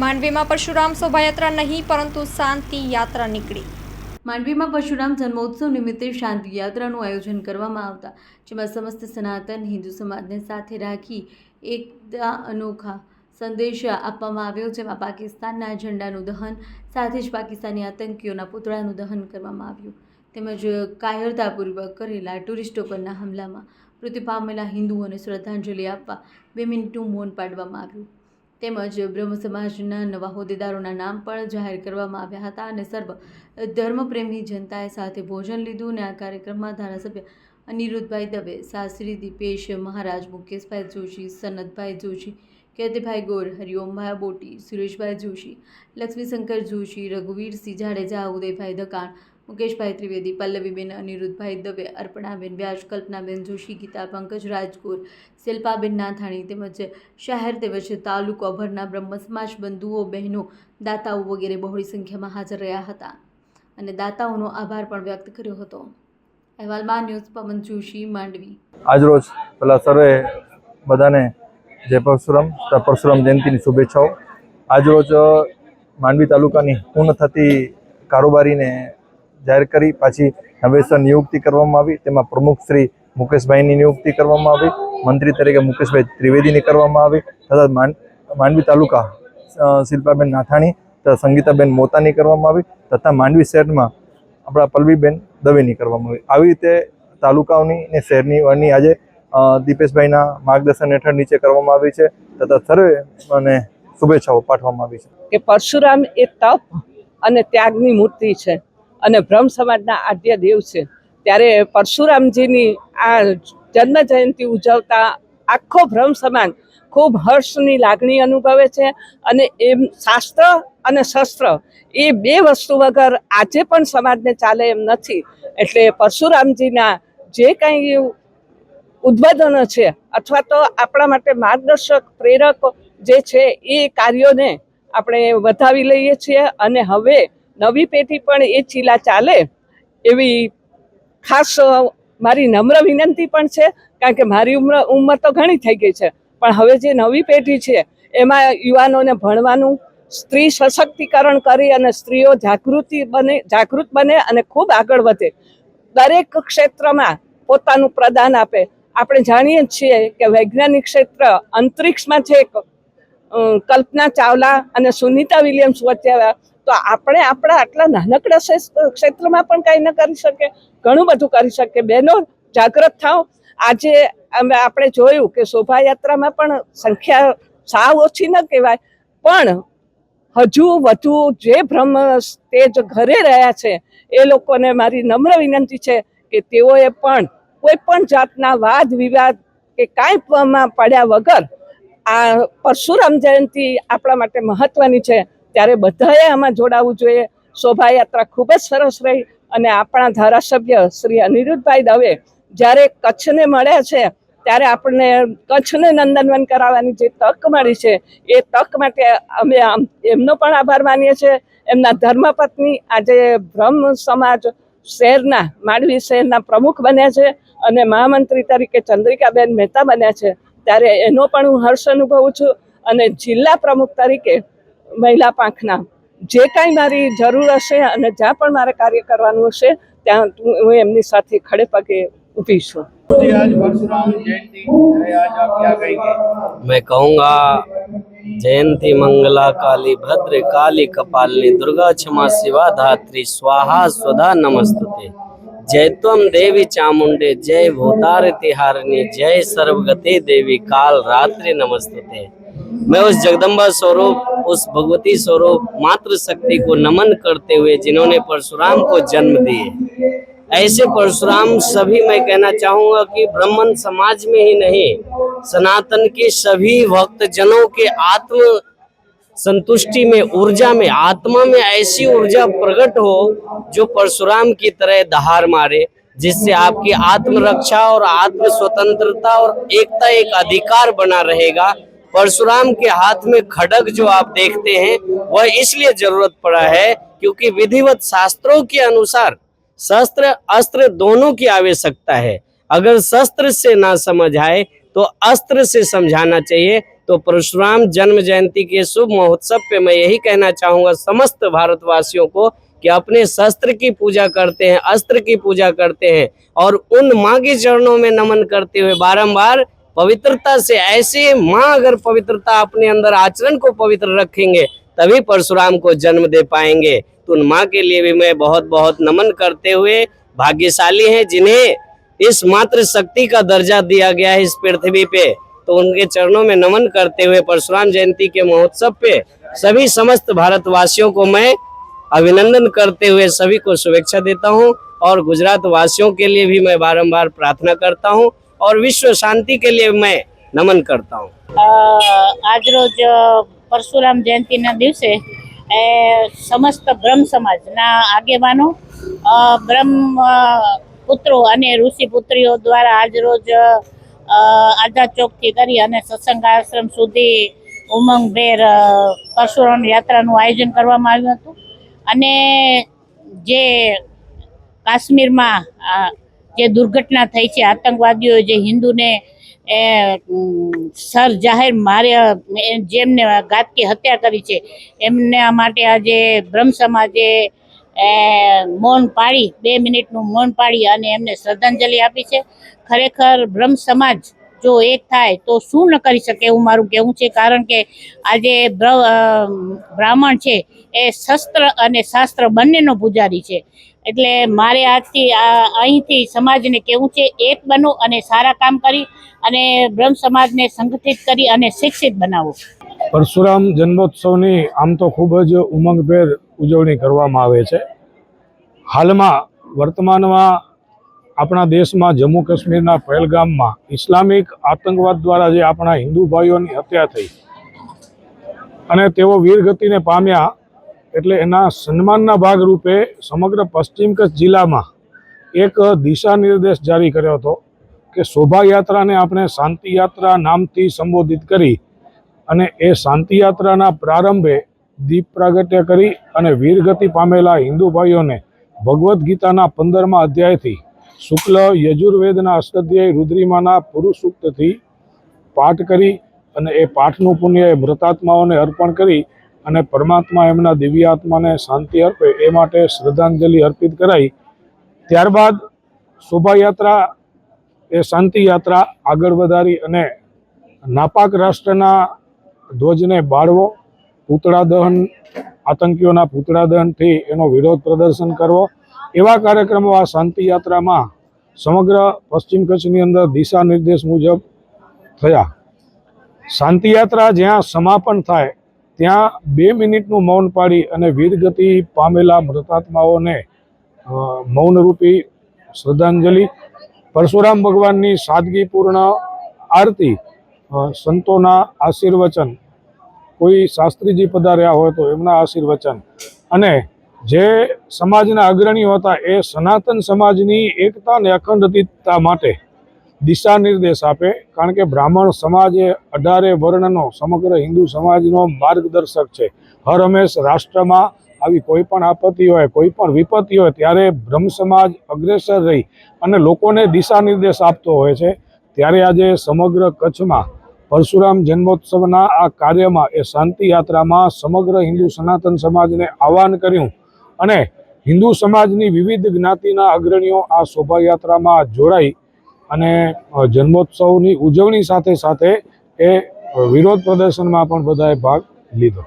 માંડવીમાં પરશુરામ શોભાયાત્રા નહીં, પરંતુ શાંતિ યાત્રા નીકળી. માંડવીમાં પરશુરામ જન્મોત્સવ નિમિત્તે શાંતિ યાત્રાનું આયોજન કરવામાં આવતા, જેમાં સમસ્ત સનાતન હિન્દુ સમાજને સાથે રાખી એકતા અનોખા સંદેશ આપવામાં આવ્યો, જેમાં પાકિસ્તાનના ઝંડાનું દહન, સાથે જ પાકિસ્તાની આતંકીઓના પૂતળાનું દહન કરવામાં આવ્યું. તેમજ કાયરતાપૂર્વક કરેલા ટુરિસ્ટો પરના હુમલામાં મૃત્યુ પામેલા હિન્દુઓને શ્રદ્ધાંજલિ આપવા બે મિનિટનું મૌન પાડવામાં આવ્યું. તેમજ બ્રહ્મ સમાજના નવા હોદ્દેદારોના નામ પણ જાહેર કરવામાં આવ્યા હતા અને સર્વ ધર્મપ્રેમી જનતાએ સાથે ભોજન લીધું અને આ કાર્યક્રમમાં ધારાસભ્ય અનિરુદ્ધભાઈ દવે શાસ્ત્રી દીપેશ મહારાજ, મુકેશભાઈ જોશી, સનતભાઈ જોશી, કેતભાઈ ગોર, હરિઓમભાઈ બોટી, સુરેશભાઈ જોશી, લક્ષ્મીશંકર જોશી રઘુવીરસિંહ જાડેજા, ઉદયભાઈ દકાણ મુકેશભાઈ ત્રિવેદી, પલ્લવીબેન અનિરુદ્ધભાઈ દવે, અર્પણાબેન વ્યાસ કલ્પનાબેન જોશી, ગીતા પંકજ રાજગોર શિલ્પાબેન નાથાણી તેમજ શહેર તેમજ તાલુકાભરના બ્રહ્મ સમાજ બંધુઓ, બહેનો, દાતાઓ વગેરે બહોળી સંખ્યામાં હાજર રહ્યા હતા અને દાતાઓનો આભાર પણ વ્યક્ત કર્યો હતો. અહેવાલમાં ન્યૂઝ પવન જોશી, માંડવી. આજરોજ પેલા સર્વે બધાને જય પરશુરામ પરશુરામ જયંતિની શુભેચ્છાઓ. આજરોજ માંડવી તાલુકાની પૂર્ણ થતી કારોબારીને જાહેર કરી. પાછી નવેસર નિયુક્તિ કરવામાં આવી. તેમાં પ્રમુખ શ્રી મુકેશભાઈની નિયુક્તિ કરવામાં આવી. મંત્રી તરીકે મુકેશભાઈ ત્રિવેદીની કરવામાં આવી. તથા માંડ માંડવી તાલુકા શિલ્પાબેન નાથાણી તથા સંગીતાબેન મોતાની કરવામાં આવી તથા માંડવી શહેરમાં આપણા પલ્લવીબેન દવેની કરવામાં આવી. આવી રીતે તાલુકાઓની ને શહેરની વની આજે દીપેશભાઈના માર્ગદર્શન હેઠળ નીચે કરવામાં આવી છે તથા સર્વે અને શુભેચ્છાઓ પાઠવવામાં આવી છે. કે પરશુરામ એ તપ અને ત્યાગની મૂર્તિ છે. અને બ્રહ્મ સમાજના આદ્ય દેવ છે, ત્યારે પરશુરામજીની આ જન્મ જયંતિ ઉજવતા આખો બ્રહ્મ સમાજ ખૂબ હર્ષની લાગણી અનુભવે છે અને એમ શાસ્ત્ર અને શસ્ત્ર એ બે વસ્તુ વગર આજે પણ સમાજને ચાલે એમ નથી. એટલે પરશુરામજીના જે કંઈ ઉદ્બોધનો છે અથવા તો આપણા માટે માર્ગદર્શક, પ્રેરક જે છે એ કાર્યોને આપણે વધાવી લઈએ છીએ અને હવે નવી પેઢી પણ એ ચીલા ચાલે એવી ખાસ મારી નમ્ર વિનંતી પણ છે, કારણ કે મારી ઉંમર ઉંમર તો ઘણી થઈ ગઈ છે, પણ હવે જે નવી પેઢી છે, એમાં યુવાનોને ભણવાનું સ્ત્રી સશક્તિકરણ કરી અને સ્ત્રીઓ જાગૃતિ બને, જાગૃત બને અને ખૂબ આગળ વધે. દરેક ક્ષેત્રમાં પોતાનું પ્રદાન આપે. આપણે જાણીએ છીએ કે વૈજ્ઞાનિક ક્ષેત્ર અંતરિક્ષમાં છે કલ્પના ચાવલા અને સુનિતા વિલિયમ્સ વચ્ચે તો આપણે આપણા આટલા નાનકડા ક્ષેત્રમાં પણ કાંઈ ન કરી શકીએ ઘણું બધું કરી શકીએ બહેનો જાગૃત થાવ આજે અમે આપણે જોયું કે શોભાયાત્રામાં પણ સંખ્યા સાવ ઓછી ન કહેવાય, પણ હજુ વધુ જે ભ્રમ તે જ ઘરે રહ્યા છે, એ લોકોને મારી નમ્ર વિનંતી છે કે તેઓએ પણ કોઈ પણ જાતના વાદ વિવાદ કે કાંઈ પડ્યા વગર આ પરશુરામ જયંતિ આપણા માટે મહત્વની છે. ત્યારે બધાએ આમાં જોડાવવું જોઈએ. શોભાયાત્રા ખૂબ જ સરસ રહી અને આપણા ધારાસભ્ય શ્રી અનિરુદ્ધભાઈ દવે જ્યારે કચ્છને મળ્યા છે, ત્યારે આપણને કચ્છને નંદનવન કરાવવાની જે તક મળી છે, એ તક માટે અમે એમનો પણ આભાર માનીએ છીએ. એમના ધર્મપત્ની આજે બ્રહ્મ સમાજ શહેરના, માંડવી શહેરના પ્રમુખ બન્યા છે અને મહામંત્રી તરીકે ચંદ્રિકાબેન મહેતા બન્યા છે. ત્યારે એનો પણ હું હર્ષ અનુભવું છું અને જિલ્લા પ્રમુખ તરીકે મહિલા પાંખના જે કાંઈ મારી જરૂર હશે અને જ્યાં પણ મારે કાર્ય કરવાનું હશે ત્યાં હું એમની સાથે ખડે પગે ઊભી છું जी आज परशुराम जयंती है आज आप क्या कहेंगे मैं कहूँगा जयंती मंगला काली भद्र काली कपालिनी दुर्गा क्षमा शिवा धात्री स्वाहा स्वधा नमस्तुते जय त्वम देवी चामुंडे जय भूतार तिहारिणी जय सर्वगति देवी काल रात्रि नमस्तुते मैं उस जगदम्बा स्वरूप, उस भगवती स्वरूप मात्र शक्ति को नमन करते हुए जिन्होंने परशुराम को जन्म दिए। ऐसे परशुराम सभी मैं कहना चाहूँगा कि ब्राह्मण समाज में ही नहीं, सनातन के सभी भक्त जनों के आत्म संतुष्टि में, ऊर्जा में, आत्मा में ऐसी ऊर्जा प्रकट हो जो परशुराम की तरह दहाड़ मारे, जिससे आपकी आत्मरक्षा और आत्म स्वतंत्रता और एकता एक अधिकार बना रहेगा। परशुराम के हाथ में खड़ग जो आप देखते हैं, वह इसलिए ज़रूरत पड़ा है क्योंकि विधिवत शास्त्रों के अनुसार शस्त्र, अस्त्र दोनों की आवश्यकता है। अगर शस्त्र से ना समझ आए तो अस्त्र से समझाना चाहिए। तो परशुराम जन्म जयंती के शुभ महोत्सव पे मैं यही कहना चाहूँगा समस्त भारतवासियों को कि अपने शस्त्र की पूजा करते हैं, अस्त्र की पूजा करते हैं और उन माँ के चरणों में नमन करते हुए बारंबार पवित्रता से, ऐसे माँ अगर पवित्रता अपने अंदर आचरण को पवित्र रखेंगे, तभी परशुराम को जन्म दे पाएँगे। तो उन माँ के लिए भी मैं बहुत बहुत नमन करते हुए भाग्यशाली हैं, जिन्हें इस मात्र शक्ति का दर्जा दिया गया है इस पृथ्वी पे। तो उनके चरणों में नमन करते हुए परशुराम जयंती के महोत्सव पे सभी समस्त भारतवासियों को मैं अभिनंदन करते हुए सभी को शुभेच्छा देता हूँ और गुजरात वासियों के लिए भी मैं बारम्बार प्रार्थना करता हूँ। और विश्व शांति के लिए मैं नमन करता हूँ અ, આજરોજ અ, પરશુરામ જયંતિના દિવસે એ સમસ્ત બ્રહ્મ સમાજના આગેવાનો અ, બ્રહ્મ અ, પુત્રો અને ઋષિ પુત્રીઓ દ્વારા આજરોજ અ, આઝાદ ચોકથી કરી અને સત્સંગ આશ્રમ સુધી ઉમંગભેર અ, પરશુરામ યાત્રાનું આયોજન કરવામાં આવ્યું હતું અને જે કાશ્મીરમાં આ જે દુર્ઘટના થઈ છે, આતંકવાદીઓ જે હિન્દુને, એ સર જાહેર માર્યા જેમને ઘાતકી હત્યા કરી છે, એમના માટે આજે બ્રહ્મ સમાજે મૌન પાડી બે મિનિટનું મૌન પાડી અને એમને શ્રદ્ધાંજલિ આપી છે. ખરેખર બ્રહ્મ સમાજ જો એક થાય તો શું ન કરી શકે એવું મારું કહેવું છે, કારણ કે આજે બ્રાહ્મણ છે, એ શસ્ત્ર અને શાસ્ત્ર બંનેનો પૂજારી છે. એટલે મારે આજથી અહીંથી સમાજને કેવું છે, એક બનો અને સારા કામ કરી અને બ્રહ્મ સમાજને સંગઠિત કરી અને શિક્ષિત બનાવો. પરશુરામ જન્મોત્સવની આમ તો ખૂબ જ ઉમંગભેર ઉજવણી કરવામાં આવે છે. હાલમાં વર્તમાનમાં આપણા દેશમાં જમ્મુ કાશ્મીરના પહેલગામમાં ઇસ્લામિક આતંકવાદ દ્વારા જે આપણા હિન્દુ ભાઈઓની હત્યા થઈ અને તેઓ વીરગતિને પામ્યા એટલે એના સન્માનના ભાગરૂપે સમગ્ર પશ્ચિમ કચ્છ જિલ્લામાં એક દિશા નિર્દેશ જારી કર્યો હતો કે શોભાયાત્રાને આપણે શાંતિ યાત્રા નામથી સંબોધિત કરી અને એ શાંતિ યાત્રાના પ્રારંભે દીપ પ્રાગટ્ય કરી અને વીરગતિ પામેલા હિન્દુ ભાઈઓને ભગવદ્ ગીતાના પંદરમા અધ્યાયથી શુક્લ યજુર્વેદના અષ્ટાધ્યાય રુદ્રિમાના પુરુષ સૂક્તથી પાઠ કરી અને એ પાઠનું પુણ્ય એ મૃતાત્માઓને અર્પણ કરી અને પરમાત્મા એમના દિવ્ય આત્માને શાંતિ અર્પે એ માટે શ્રદ્ધાંજલિ અર્પિત કરાઈ. ત્યારબાદ શોભાયાત્રા એ શાંતિ યાત્રા આગળ વધારી અને નાપાક રાષ્ટ્રના ધ્વજને બાળવો, પૂતળા દહન, આતંકીઓના પૂતળા દહનથી એનો વિરોધ પ્રદર્શન કરવો. એવા કાર્યક્રમો આ શાંતિ યાત્રામાં સમગ્ર પશ્ચિમ કચ્છની અંદર દિશા નિર્દેશ મુજબ થયા. શાંતિ યાત્રા જ્યાં સમાપન થાય ત્યાં બે મિનિટનું મૌન પાડી અને વીરગતિ પામેલા મૃતાત્માઓને મૌનરૂપી શ્રદ્ધાંજલિ, પરશુરામ ભગવાનની સાદગીપૂર્ણ આરતી સંતોના આશીર્વચન, કોઈ શાસ્ત્રીજી પધાર્યા હોય તો એમના આશીર્વચન. અને જે સમાજના અગ્રણીઓ હતા એ સનાતન સમાજની એકતા અને અખંડિતતા માટે દિશા નિર્દેશ આપે, કારણ કે બ્રાહ્મણ સમાજ એ અઢારે વર્ણનો સમગ્ર હિન્દુ સમાજનો માર્ગદર્શક છે. હર હંમેશ રાષ્ટ્રમાં આવી કોઈ પણ આપત્તિ હોય, કોઈ પણ વિપત્તિ હોય, ત્યારે બ્રહ્મ સમાજ અગ્રેસર રહી અને લોકોને દિશા નિર્દેશ આપતો હોય છે. ત્યારે આજે સમગ્ર કચ્છમાં પરશુરામ જન્મોત્સવના આ કાર્યમાં એ શાંતિ યાત્રામાં સમગ્ર હિન્દુ સનાતન સમાજને આહ્વાન કર્યું અને હિન્દુ સમાજની વિવિધ જ્ઞાતિના અગ્રણીઓ આ શોભાયાત્રામાં જોડાઈ અને જન્મોત્સવની ઉજવણી સાથે સાથે એ વિરોધ પ્રદર્શનમાં પણ બધાએ ભાગ લીધો.